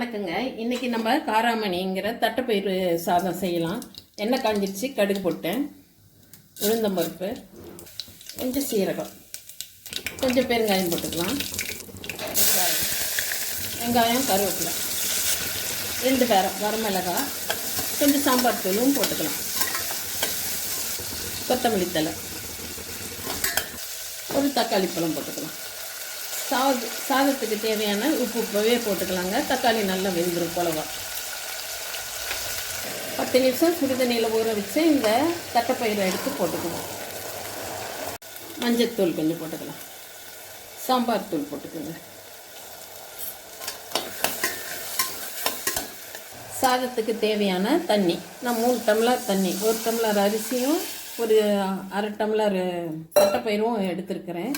வணக்கங்க. இன்னைக்கு நம்ம காராமணிங்கிற தட்டைப்பயிறு சாதம் செய்யலாம். எண்ணெய் காஞ்சிருச்சு கடுகு போட்டேன். உளுந்தம்பருப்பு கொஞ்சம் சீரகம். கொஞ்சம் பெருங்காயம் போட்டுக்கலாம். வெங்காயம் வெங்காயம் கருவேப்பிலை. ரெண்டு பேரம் வரமிளகாய். கொஞ்சம் சாம்பார் தூளும் போட்டுக்கலாம். கொத்தமல்லி தழை. ஒரு தக்காளி பழம் போட்டுக்கலாம். சாத சாதத்துக்கு தேவையான உப்பு உப்பவே போட்டுக்கலாங்க. தக்காளி நல்லா வெந்துடும் குழவா பத்து நிமிஷம் சுடுதண்ணியில் ஊற வச்சு இந்த தட்டைப்பயிரை எடுத்து போட்டுக்குவோம். மஞ்சத்தூள் கொஞ்சம் போட்டுக்கலாம். சாம்பார் தூள் போட்டுக்கோங்க. சாதத்துக்கு தேவையான தண்ணி. நான் மூணு டம்ளர் தண்ணி ஒரு டம்ளர் அரிசியும் ஒரு அரை டம்ளர் தட்டைப்பயிரும் எடுத்திருக்கிறேன்.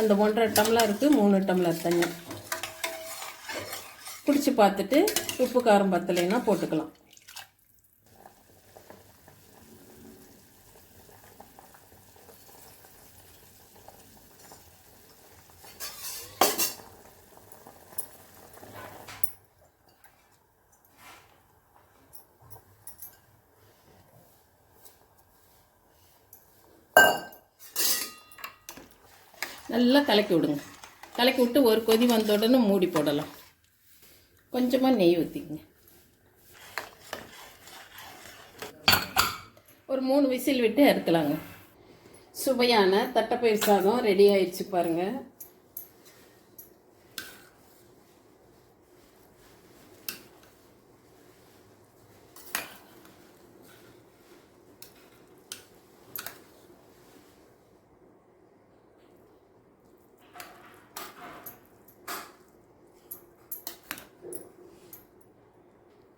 அந்த ஒன்றரை டம்ளருக்கு மூணு டம்ளர் தண்ணி. பிடிச்சி பார்த்துட்டு உப்பு காரம் பத்தலைன்னா போட்டுக்கலாம். நல்லா கலக்கி விடுங்க. கலக்கி விட்டு ஒரு கொதி வந்த உடனே மூடி போடலாம். கொஞ்சமாக நெய் ஊற்றிக்கங்க ஒரு மூணு விசில் விட்டு இறக்கலாங்க சுவையான தட்டைப்பயிர் சாதம் ரெடி ஆயிடுச்சு பாருங்கள்